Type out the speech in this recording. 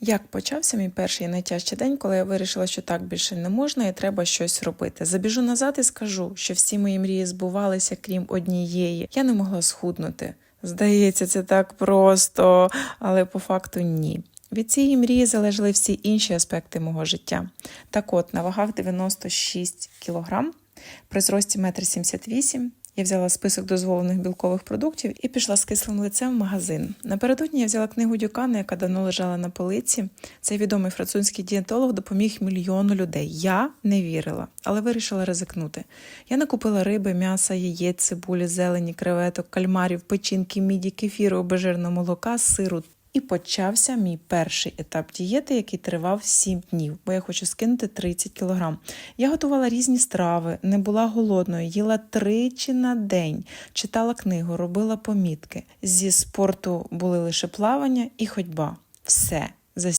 Як почався мій перший найтяжчий день, коли я вирішила, що так більше не можна і треба щось робити. Забіжу назад і скажу, що всі мої мрії збувалися, крім однієї. Я не могла схуднути. Здається, це так просто, але по факту ні. Від цієї мрії залежали всі інші аспекти мого життя. Так от, на вагах 96 кг, при зрості 1,78 м, я взяла список дозволених білкових продуктів і пішла з кислим лицем в магазин. Напередодні я взяла книгу Дюкана, яка давно лежала на полиці. Цей відомий французький дієтолог допоміг мільйону людей. Я не вірила, але вирішила ризикнути. Я накупила риби, м'яса, яєць, цибулі, зелені, креветок, кальмарів, печінки, міді, кефіру, обезжиреного молока, сиру. І почався мій перший етап дієти, який тривав 7 днів, бо я хочу скинути 30 кілограм. Я готувала різні страви, не була голодною, їла тричі на день, читала книгу, робила помітки. Зі спорту були лише плавання і ходьба. Все.